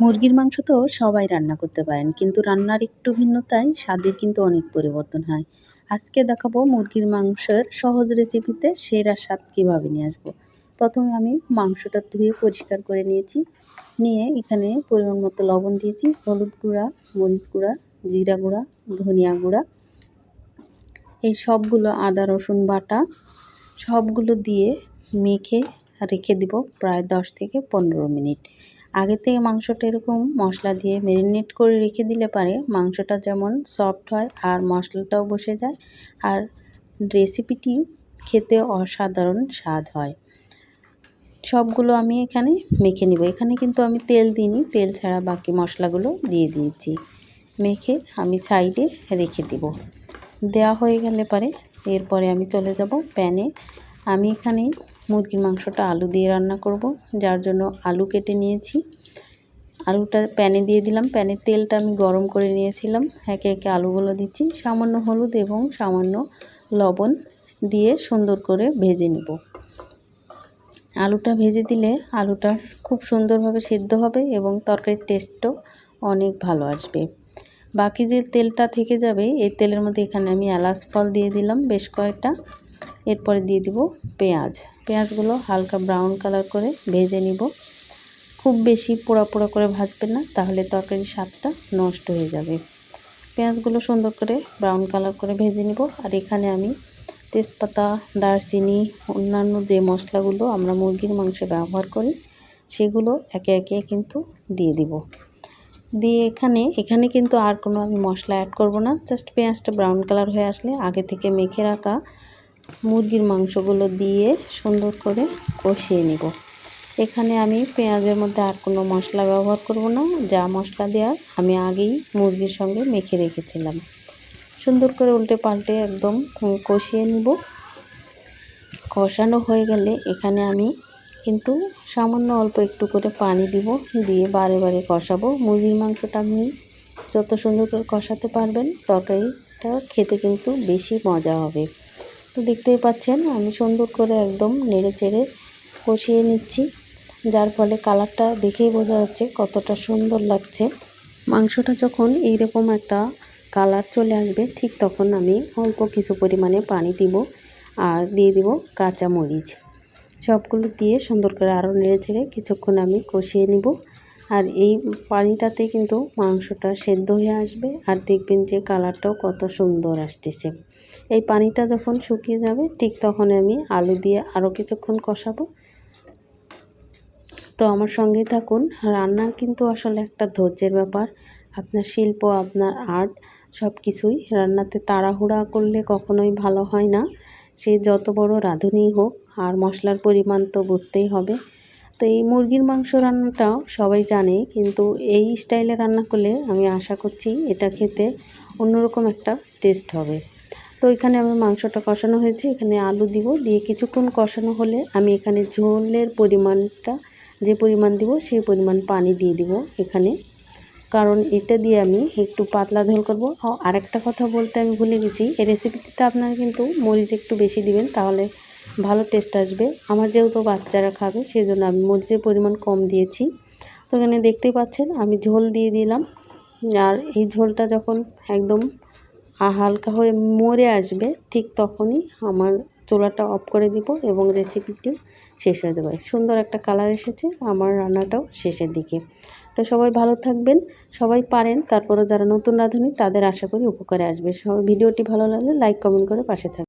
মুরগির মাংস তো সবাই রান্না করতে পারেন, কিন্তু রান্নার একটু ভিন্নতায় স্বাদের কিন্তু অনেক পরিবর্তন হয়। আজকে দেখাবো মুরগির মাংসের সহজ রেসিপিতে সেরা স্বাদ কীভাবে নিয়ে আসব। প্রথমে আমি মাংসটা ধুয়ে পরিষ্কার করে নিয়েছি। নিয়ে এখানে পরিমাণ মতো লবণ দিয়েছি, হলুদ গুঁড়া, মরিচ গুঁড়া, জিরা গুঁড়া, ধনিয়া গুঁড়া। এই সবগুলো আদা, রসুন বাটা সবগুলো দিয়ে মেখে রেখে দিব প্রায় দশ থেকে পনেরো মিনিট। আগে থেকে মাংসটা এরকম মশলা দিয়ে ম্যারিনেট করে রেখে দিলে পারে। মাংসটা যেমন সফট হয় আর মশলাটাও বসে যায়। আর রেসিপিটি খেতে অসাধারণ স্বাদ হয়। সবগুলো আমি এখানে মেখে নিব। এখানে কিন্তু আমি তেল দিইনি। তেল ছাড়া বাকি মশলাগুলো দিয়ে দিয়েছি। মেখে আমি সাইডে রেখে দিব। দেওয়া হয়ে গেলে পারে। এরপরে আমি চলে যাব প্যানে। আমি এখানে মুরগির মাংসটা আলু দিয়ে রান্না করব, যার জন্য আলু কেটে নিয়েছি। আলুটা প্যানে দিয়ে দিলাম। প্যানের তেলটা আমি গরম করে নিয়েছিলাম। একে একে আলুগুলো দিচ্ছি। সামান্য হলুদ এবং সামান্য লবণ দিয়ে সুন্দর করে ভেজে নিব। আলুটা ভেজে দিলে আলুটা খুব সুন্দরভাবে সিদ্ধ হবে এবং তরকারির টেস্টও অনেক ভালো আসবে। বাকি যে তেলটা থেকে যাবে, এই তেলের মধ্যে এখানে আমি এলাচ ফল দিয়ে দিলাম বেশ কয়েকটা। এরপরে দিয়ে দিব পেঁয়াজ। পেঁয়াজগুলো হালকা ব্রাউন কালার করে ভেজে নিব। খুব বেশি পোড়া পোড়া করে ভাজবেন না, তাহলে তরকারির স্বাদটা নষ্ট হয়ে যাবে। পেঁয়াজগুলো সুন্দর করে ব্রাউন কালার করে ভেজে নিব। আর এখানে আমি তেজপাতা, দারচিনি, অন্যান্য যে মশলাগুলো আমরা মুরগির মাংসে ব্যবহার করি, সেগুলো একে একে কিন্তু দিয়ে দিব। দিয়ে এখানে এখানে কিন্তু আর কোনো আমি মশলা অ্যাড করব না জাস্ট পেঁয়াজটা ব্রাউন কালার হয়ে আসলে আগে থেকে মেখে রাখা মুরগির মাংসগুলো দিয়ে সুন্দর করে কষিয়ে নেব। এখানে আমি পেঁয়াজের মধ্যে আর কোনো মশলা ব্যবহার করব না, যা মশলা দেওয়ার আমি আগেই মুরগির সঙ্গে মেখে রেখেছিলাম। সুন্দর করে উল্টে পাল্টে একদম কষিয়ে নিব। কষানো হয়ে গেলে এখানে আমি কিন্তু সামান্য অল্প একটু করে পানি দিব, দিয়ে বারে বারে কষাবো। মুরগির মাংসটা আপনি যত সুন্দর করে কষাতে পারবেন তরকারিটা খেতে কিন্তু বেশি মজা হবে। তো দেখতেই পাচ্ছেন, আমি সুন্দর করে একদম নেড়ে চেড়ে কষিয়ে নিচ্ছি। যার ফলে কালারটা দেখেই বোঝা যাচ্ছে কতটা সুন্দর লাগছে। মাংসটা যখন এইরকম একটা কালার চলে আসবে, ঠিক তখন আমি অল্প কিছু পরিমাণে পানি দিব আর দিয়ে দিব কাঁচা মরিচ সবগুলো দিয়ে সুন্দর করে আরও নেড়ে ছেড়ে কিছুক্ষণ আমি কষিয়ে নিব। আর এই পানিটাতে কিন্তু মাংসটা সেদ্ধ হয়ে আসবে আর দেখবেন যে কালারটাও কত সুন্দর আসতেছে। এই পানিটা যখন শুকিয়ে যাবে, ঠিক তখন আমি আলু দিয়ে আরও কিছুক্ষণ কষাবো। তো আমার সঙ্গে থাকুন রান্নার কিন্তু আসলে একটা ধৈর্যের ব্যাপার। আপনার শিল্প, আপনার আর্ট সব কিছুই রান্নাতে তাড়াহুড়া করলে কখনোই ভালো হয় না। সে যত বড় রাঁধুনি হোক, আর মশলার পরিমাণ তো বুঝতেই হবে। তো এই মুরগির মাংস রান্নাটাও সবাই জানে, কিন্তু এই স্টাইলে রান্না করলে আমি আশা করছি এটা খেতে অন্যরকম একটা টেস্ট হবে। তো এখানে আমি মাংসটা কষানো হয়েছে, এখানে আলু দিব, দিয়ে কিছুক্ষণ কষানো হলে আমি এখানে ঝোলের পরিমাণটা, যে পরিমাণ দিব সেই পরিমাণ পানি দিয়ে দিব এখানে। কারণ এটা দিয়ে আমি একটু পাতলা ঝোল করব। আরেকটা কথা বলতে আমি ভুলে গেছি, এই রেসিপিটিতে আপনারা কিন্তু মরিচ একটু বেশি দিবেন, তাহলে ভালো টেস্ট আসবে। আমার যেহেতু বাচ্চারা খাবে সেই জন্য আমি মরিচের পরিমাণ কম দিয়েছি, তো এখানে দেখতেই পাচ্ছেন আমি ঝোল দিয়ে দিলাম। আর এই ঝোলটা যখন একদম হালকা হয়ে মরে আসবে, ঠিক তখনই আমার চুলাটা অফ করে দিব এবং রেসিপিটি শেষ হয়ে যাবে। সুন্দর একটা কালার এসেছে, আমার রান্নাটাও শেষের দিকে। তো সবাই ভালো থাকবেন, সবাই পারেন তারপরে যারা নতুন রাঁধুনি, তাদের আশা করি উপকারে আসবে। সবাই, ভিডিওটি ভালো লাগলে লাইক কমেন্ট করে পাশে থাকবেন